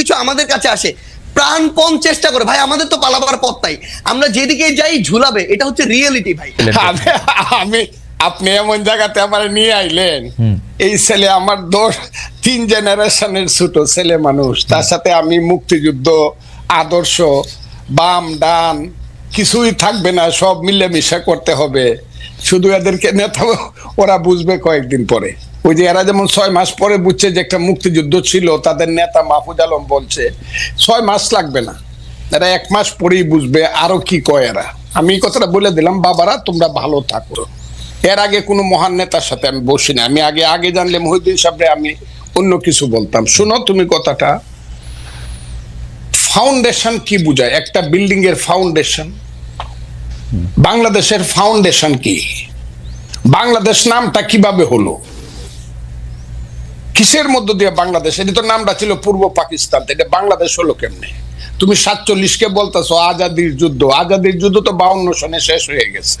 সবকিছু আমাদের কাছে আসে। প্রাণপণ চেষ্টা করে। ভাই আমাদের তো পালাবার পথ নাই। আমরা যেদিকে যাই ঝুলাবে। এটা হচ্ছে রিয়েলিটি ভাই। আমি আমি আপনি এমন জায়গাতে আমার নিয়ে আইলেন। এই ছেলে আমার দোষ তিন জেনারেশনের ছোট ছেলে মানুষ। তার সাথে আমি মুক্তিযুদ্ধ আদর্শ বাম ডান কিছুই থাকবে না সব মিলেমিশে করতে হবে। শুধু এদেরকে নেতা ওরা বুঝবে কয়েকদিন পরে। ওই যে এরা যেমন ছয় মাস পরে বুঝছে যে একটা মুক্তিযুদ্ধ ছিল, তাদের নেতা মাহফুজ আলম বলছে, ছয় মাস লাগবে না। এরা এক মাস পরেই বুঝবে আরও কি কয় এরা। আমি কথাটা বলে দিলাম, বাবারা, তোমরা ভালো থাকো। এর আগে কোনো মহান নেতার সাথে আমি বসি না আমি আগে আগে জানলে মহিউদ্দিন সাহেবরে আমি অন্য কিছু বলতাম। শোনো তুমি কথাটা। ফাউন্ডেশন কি বুঝায়? একটা বিল্ডিং এর ফাউন্ডেশন বাংলাদেশের ফাউন্ডেশন কি? বাংলাদেশ নামটা কীভাবে হলো? কিসের মধ্য দিয়ে বাংলাদেশ? এটা তো নামটা ছিল পূর্ব পাকিস্তান এটা বাংলাদেশ হলো কেমনে? তুমি সাতচল্লিশকে বলতেছো আজাদির যুদ্ধ আজাদির যুদ্ধ তো বাউন্ন সনে শেষ হয়ে গেছে।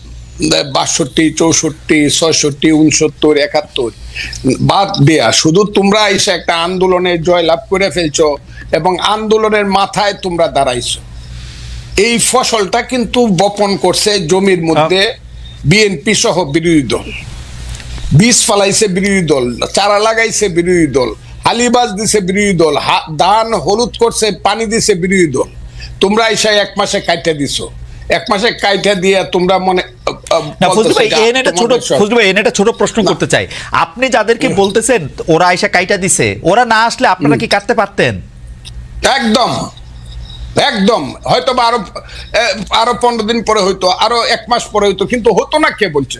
বাষট্টি চৌষট্টি ছয়ষট্টি উনসত্তর একাত্তর। বাদ দেয়া শুধু তোমরা এসে একটা আন্দোলনে জয়লাভ করে ফেলছো এবং আন্দোলনের মাথায় তোমরা দাঁড়াইছো। এই ফসলটা কিন্তু বপন করছে জমির মধ্যে বিএনপি সহ বিরোধী দল। বীজ ফালাইছে বিরোধী দল চারা লাগাইছে বিরোধী দল হালিবাজ দিছে বিরোধী দল ধান হলুদ করছে পানি দিছে বিরোধী দল। তোমরা এসে এক মাসে কাইটা দিছো। এক মাসে কাইটা দিয়ে তোমরা মনে না ফজলু ভাই ছোট ফজলু ভাই ছোট প্রশ্ন করতে চাই। আপনি যাদেরকে বলতেছেন ওরা আয়সা কাইটা দিছে। ওরা না আসলে আপনারা কি কাটতে পারতেন? একদম। একদম। হয়তো বা আরও আরও পনেরো দিন পরে হইতো আরও এক মাস পরে হইতো কিন্তু হতো না কে বলছে?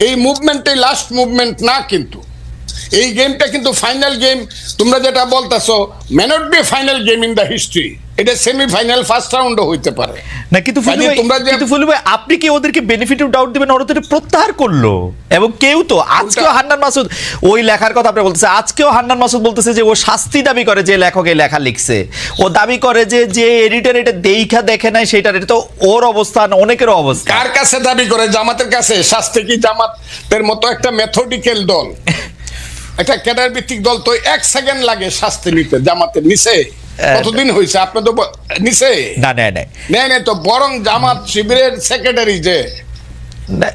এই মুভমেন্টটাই লাস্ট মুভমেন্ট না কিন্তু। এই গেমটা কিন্তু ফাইনাল গেম। তোমরা যেটা বলতেছো may not be final game in the history এটা সেমিফাইনাল ফার্স্ট রাউন্ডও হইতে পারে। না কিন্তু ভাই তোমরা কিন্তু ফজলু ভাই আপনি কি ওদেরকে বেনিফিট অফ ডাউট দিবেন? ওরা তো প্রত্যাহার করল। এবং কেউ তো আজকেও হান্নান মাসুদ ওই লেখার কথা আপনি বলতেছে আজকেও হান্নান মাসুদ বলতেছে যে ও শাস্তি দাবি করে যে লেখক এই লেখা লিখছে। ও দাবি করে যে যে এডিটর এটা দেইখা দেখে নাই সেটার এটা তো ওর অবস্থান অনেকের অবস্থা কার কাছে দাবি করে? জামাতের কাছে? শাস্তি কি জামাতের মতো একটা মেথডিক্যাল দল? একটা ক্যাডার ভিত্তিক দল তো এক সেকেন্ড লাগে শাস্তি নিতে জামাতের নিচে। কতদিন হয়েছে? আপনি তো নিচে? না নেয় নেই নেই তো বরং জামাত শিবিরের সেক্রেটারি যে।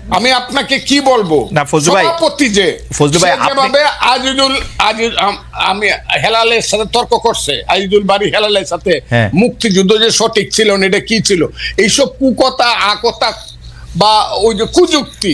আমি আপনাকে কি বলব? না, ফজলু ভাই- সভাপতি যে ফজলু ভাই, আপনি- আজিজুল আজিজ আমি হেলালের সাথে তর্ক করছে আজিজুল বাড়ি হেলালের সাথে হ্যাঁ। মুক্তিযুদ্ধ যে সঠিক ছিল না এটা কি ছিল? এইসব কুকথা আকতা বা ওই যে কুযুক্তি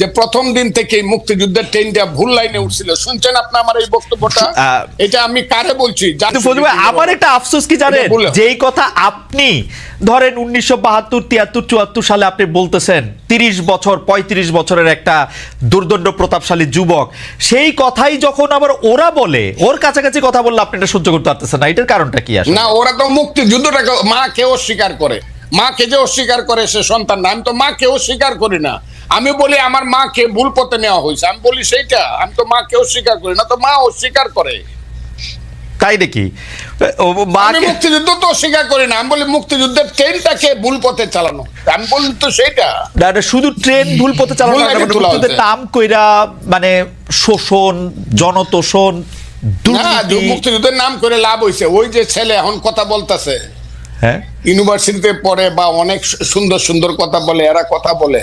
যে প্রথম দিন থেকে মুক্তিযুদ্ধের ট্রেনটা ভুল লাইনে উঠছিল। শুনছেন আপনি আমার এই বক্তব্যটা? এটা আমি কারে বলছি? আমার একটা আফসোস কি জানেন? যেই কথা আপনি ধরেন উনিশশো বাহাত্তর তিয়াত্তর চুয়াত্তর সালে আপনি বলতেছেন তিরিশ বছর পঁয়ত্রিশ বছরের একটা দুর্দণ্ড প্রতাপশালী যুবক সেই কথাই যখন আবার ওরা বলে ওর কাছাকাছি কথা বললে আপনি এটা সহ্য করতে পারতেছেন না। এটার কারণটা কি আসলে? না ওরা তো মুক্তিযুদ্ধটাকে মা কেউ অস্বীকার করে? মাকে যে অস্বীকার করে সে সন্তান না। আমি তো মা কেউ অস্বীকার করি না। আমি বলি আমার মাকে ভুল পথে নেওয়া হয়েছে। আমি বলি সেইটা আমি তো মা কেউ অস্বীকার করি না তো মা অস্বীকার করে। তাই নাকি আমি মুক্তিযুদ্ধ তো অস্বীকার করি না আমি বলি মুক্তিযুদ্ধের ট্রেনটাকে ভুল পথে চালানো। আমি বলি তো না, না, শুধু ট্রেন ভুল পথে চালানো মানে নাম কইরা মানে শোষণ জনতোষণ মুক্তিযুদ্ধের নাম করে লাভ হয়েছে। ওই যে ছেলে এখন কথা বলতেছে। হ্যাঁ। ইউনিভার্সিটিতে পড়ে বা অনেক সুন্দর সুন্দর কথা বলে এরা কথা বলে।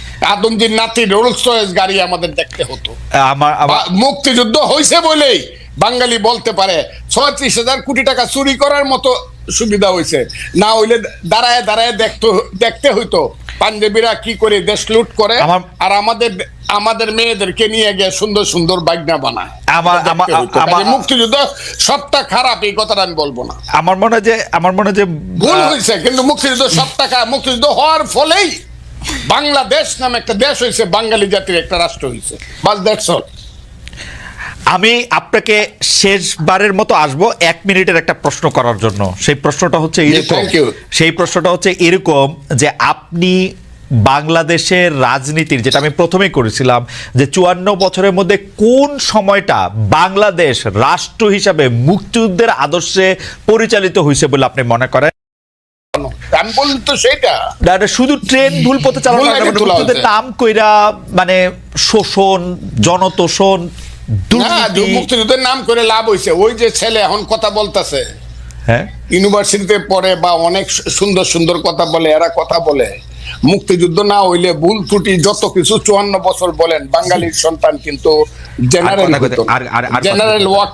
আদমজির নাতি রোলস রয়েস গাড়ি আমাদের দেখতে হতো। আমার মুক্তিযুদ্ধ হয়েছে বলেই বাঙালি বলতে পারে ছত্রিশ হাজার কোটি টাকা চুরি করার মতো সুবিধা হয়েছে না হইলে দাঁড়ায় দাঁড়ায় দেখতে দেখতে হইতো পাঞ্জাবিরা কি করে দেশ লুট করে আর আমাদের আমাদের মেয়েদেরকে নিয়ে গিয়ে সুন্দর সুন্দর বাগনা বানায়। আমার- মুক্তিযুদ্ধ সবটা খারাপ এই কথাটা আমি বলব না। আমার মনে হয় যে আমার মনে হয় যে ভুল হয়েছে কিন্তু মুক্তিযুদ্ধ সব টাকা মুক্তিযুদ্ধ হওয়ার ফলেই বাংলাদেশ নামে একটা দেশ হয়েছে বাঙালি জাতির একটা রাষ্ট্র হয়েছে বাস দ্যাটস অল আমি আপনাকে শেষবারের মতো আসব এক মিনিটের একটা প্রশ্ন করার জন্য। সেই প্রশ্নটা হচ্ছে এরকম। সেই প্রশ্নটা হচ্ছে এরকম যে আপনি বাংলাদেশের রাজনীতির যেটা আমি প্রথমেই করেছিলাম যে চুয়ান্ন বছরের মধ্যে কোন সময়টা বাংলাদেশ রাষ্ট্র হিসাবে মুক্তিযুদ্ধের আদর্শে পরিচালিত হয়েছে বলে আপনি মনে করেন? আমি তো সেটা না, শুধু ট্রেন ভুল পথে চালানো মানে হয়েছে। নাম কইরা মানে শোষণ জনতোষণ মুক্তিযুদ্ধের নাম করে লাভ হয়েছে ওই যে ছেলে এখন কথা বলতেছে। হ্যাঁ? ইউনিভার্সিটিতে পড়ে বা অনেক সুন্দর সুন্দর কথা বলে এরা কথা বলে। মুক্তিযুদ্ধ না হইলে ভুল ত্রুটি যত কিছু চুয়ান্ন বছর বলেন বাঙালির সন্তান কিন্তু জেনারেল জেনারেল ওয়াক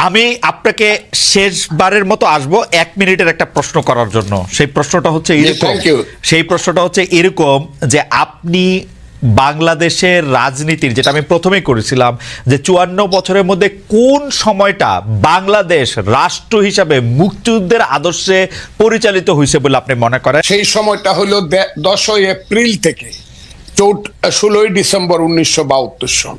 আমি আপনাকে শেষবারের মতো আসব এক মিনিটের একটা প্রশ্ন করার জন্য। সেই প্রশ্নটা হচ্ছে এরকম। সেই প্রশ্নটা হচ্ছে এরকম যে আপনি বাংলাদেশের রাজনীতির যেটা আমি প্রথমেই করেছিলাম যে চুয়ান্ন বছরের মধ্যে কোন সময়টা বাংলাদেশ রাষ্ট্র হিসাবে মুক্তিযুদ্ধের আদর্শে পরিচালিত হয়েছে বলে আপনি মনে করেন? সেই সময়টা হলো দশই এপ্রিল থেকে চৌট ষোলোই ডিসেম্বর উনিশশো বাহাত্তর সন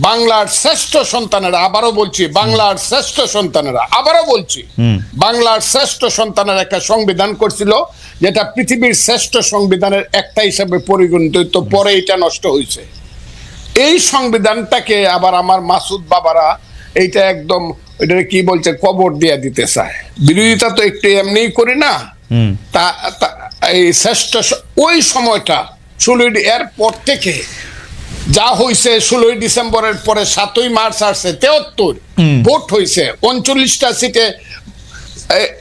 বাংলার শ্রেষ্ঠ সন্তানেরা আবারও বলছি বাংলার শ্রেষ্ঠ সন্তানেরা আবারও বলছি বাংলার শ্রেষ্ঠ সন্তানের একটা সংবিধান করছিল যেটা পৃথিবীর শ্রেষ্ঠ সংবিধানের একটা হিসাবে পরিগণিত হইতো পরে এটা নষ্ট হয়েছে এই সংবিধানটাকে আবার আমার মাসুদ বাবারা এইটা একদম এটা কি বলছে কবর দিয়ে দিতে চায়। বিরোধিতা তো একটু এমনিই করি না তা তা- এই শ্রেষ্ঠ ওই সময়টা ষোলোই এর পর থেকে যা হয়েছে ষোলোই ডিসেম্বরের পরে সাতই মার্চ আসছে তেহত্তর। ভোট হয়েছে উনচল্লিশটা সিটে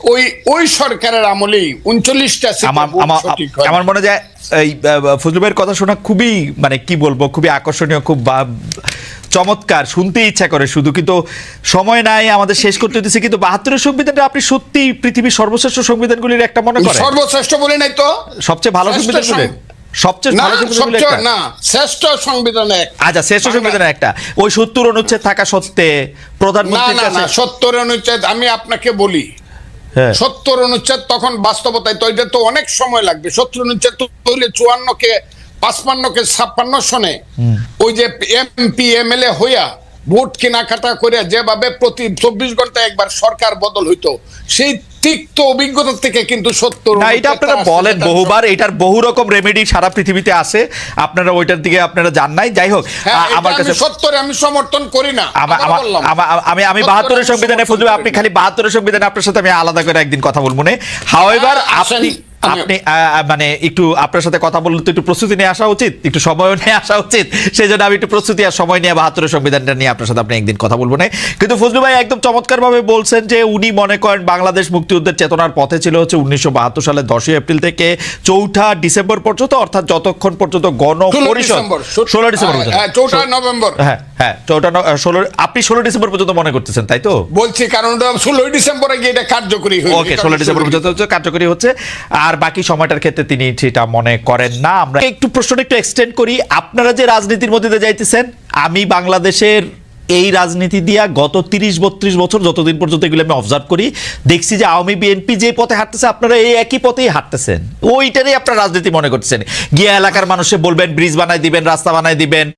ওই ওই সরকারের আমলেই উনচল্লিশটা সিটে আমার মনে যায় এই ফজলু ভাইয়ের কথা শোনা খুবই মানে কি বলব খুবই আকর্ষণীয় খুব চমৎকার শুনতে ইচ্ছা করে শুধু কিন্তু সময় নাই আমাদের শেষ করতে হতেছে কিন্তু বাহাত্তরের সংবিধানটা আপনি সত্যি পৃথিবীর সর্বশ্রেষ্ঠ সংবিধানগুলির একটা মনে করেন? সর্বশ্রেষ্ঠ বলে নাই তো? সবচেয়ে ভালো শ্রেষ্ঠ সংবিধানগুলির সং- সবচেয়ে না শ্রেষ্ঠ সংবিধান আচ্ছা শ্রেষ্ঠ সংবিধান একটা। ওই সত্তর অনুচ্ছেদ থাকা সত্ত্বে প্রধানমন্ত্রীর কাছে সত্তর অনুচ্ছেদ আমি আপনাকে বলি। হ্যাঁ। সত্তর অনুচ্ছেদ তখন বাস্তবতায় তো এটা তো অনেক সময় লাগবে। সত্তর অনুচ্ছেদ তো হইলে চুয়ান্ন কে পাঁচপান্ন কে ছাপ্পান্ন সনে ওই যে এমপি এমএলএ হইয়া ভোট কেনাকাটা করে যেভাবে প্রতি চব্বিশ ঘণ্টা একবার সরকার বদল হইতো সেই তিক্ত অভিজ্ঞতা থেকে কিন্তু না এটা আপনারা বলেন বহুবার এটার বহু রকম রেমেডি সারা পৃথিবীতে আছে। আপনারা ওইটার দিকে আপনারা জান নাই। যাই হোক হ্যাঁ, আমার কাছে সত্তরে আমি সমর্থন করি না আমা- আমা- বাহাত্তরের সংবিধানে করি আপনি খালি বাহাত্তরের সংবিধানে আপনার সাথে আমি আলাদা করে একদিন কথা বলব না হাওয়েভার হ্যাঁ, আপনি আপনি মানে একটু আপনার সাথে কথা বললে তো একটু প্রস্তুতি নিয়ে আসা উচিত একটু সময় নিয়ে আসা উচিত। সেই জন্য আমি একটু প্রস্তুতি আর সময় নিয়ে বাহাত্তরের সংবিধানটা নিয়ে আপনার সাথে আপনি একদিন কথা বলব না কিন্তু ফজলু ভাই একদম চমৎকার ভাবে বলছেন যে উনি মনে করেন বাংলাদেশ মুক্তিযুদ্ধের চেতনার পথে ছিল হচ্ছে উনিশশো বাহাত্তর সালের দশই এপ্রিল থেকে চৌঠা ডিসেম্বর পর্যন্ত অর্থাৎ যতক্ষণ পর্যন্ত গণ পরিষদ ষোলো ডিসেম্বর হ্যাঁ, পর্যন্ত। হ্যাঁ, চৌঠা নভেম্বর। হ্যাঁ হ্যাঁ চৌঠা ষোলো আপনি ষোলো ডিসেম্বর পর্যন্ত মনে করতেছেন তাই তো? বলছি কারণ ষোলোই ডিসেম্বরে গিয়ে এটা কার্যকরী ওকে ষোলো ডিসেম্বর পর্যন্ত হচ্ছে কার্যকরী হচ্ছে। আর বাকি সময়টার ক্ষেত্রে তিনি সেটা মনে করেন না। আমরা একটু প্রশ্নটা একটু এক্সটেন্ড করি। আপনারা যে রাজনীতির মধ্যে যাইতেছেন, আমি বাংলাদেশের এই রাজনীতি দিয়া গত তিরিশ বত্রিশ বছর যতদিন পর্যন্ত এগুলো আমি অবজার্ভ করি, দেখছি যে আওয়ামী বিএনপি যে পথে হাঁটতেছে, আপনারা এই একই পথেই হাঁটতেছেন। ওইটারই আপনারা রাজনীতি মনে করছেন গিয়া এলাকার মানুষে বলবেন, ব্রিজ বানাই দিবেন, রাস্তা বানাই দিবেন।